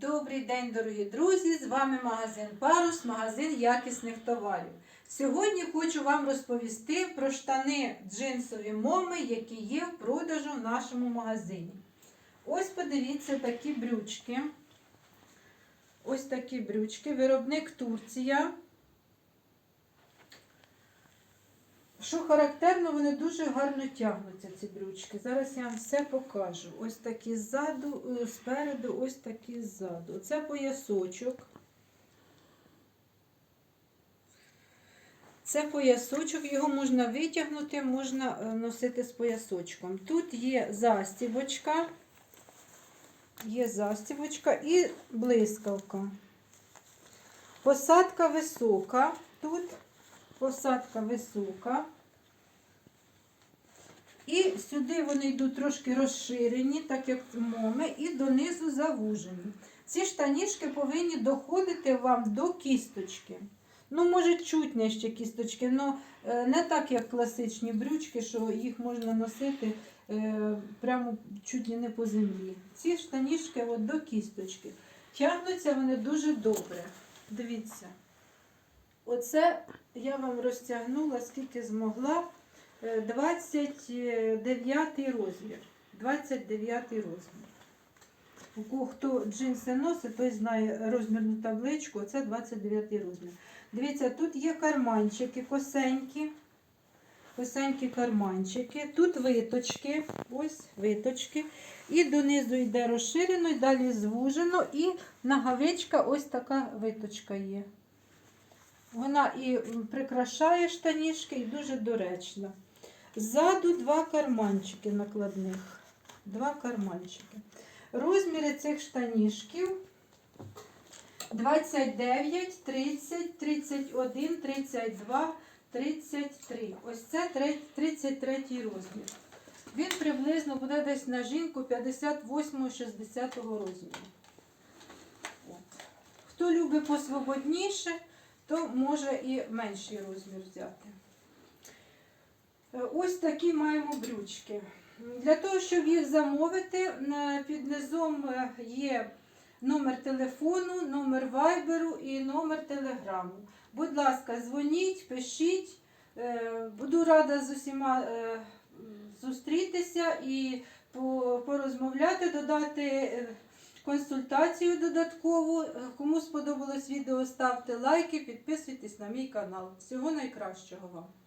Добрий день, дорогі друзі! З вами магазин Парус, магазин якісних товарів. Сьогодні хочу вам розповісти про штани джинсові моми, які є в продажу в нашому магазині. Ось подивіться такі брючки. Ось такі брючки. Виробник Турція. Що характерно, вони дуже гарно тягнуться, ці брючки. Зараз я вам все покажу. Ось такі ззаду, е, спереду, ось такі ззаду. Це поясочок. Це поясочок, його можна витягнути, можна е, носити з поясочком. Тут є застібочка, є застібочка і блискавка. Посадка висока. Тут посадка висока. І сюди вони йдуть трошки розширені, так як моми, і донизу завужені. Ці штанішки повинні доходити вам до кісточки. Ну, може, чуть нижче кісточки, але не так, як класичні брючки, що їх можна носити е, прямо чуть не по землі. Ці штанішки от до кісточки. Тягнуться вони дуже добре. Дивіться. Оце я вам розтягнула, скільки змогла. Е, 29 розмір. 29 розмір. Хто джинси носить, той знає розмірну табличку, це 29 розмір. Дивіться, тут є карманчики косенькі. Косенькі карманчики. Тут виточки, ось виточки. І донизу йде розширено, і далі звужено. І нагавичка ось така виточка є. Вона і прикрашає штанішки, і дуже доречна. Ззаду два карманчики накладних. Два карманчики. Розміри цих штанішків 29, 30, 31, 32, 33. Ось це 33 розмір. Він приблизно буде десь на жінку 58-60 розміру. Хто любить посвободніше, то може і менший розмір взяти. Е, Ось такі маємо брючки. Для того, щоб їх замовити, під низом е, є номер телефону, номер вайберу і номер телеграму. Будь ласка, дзвоніть, пишіть. Е, Буду рада з усіма зустрітися і порозмовляти, додати консультацію додаткову. Кому сподобалось відео, ставте лайки, підписуйтесь на мій канал. Всього найкращого вам!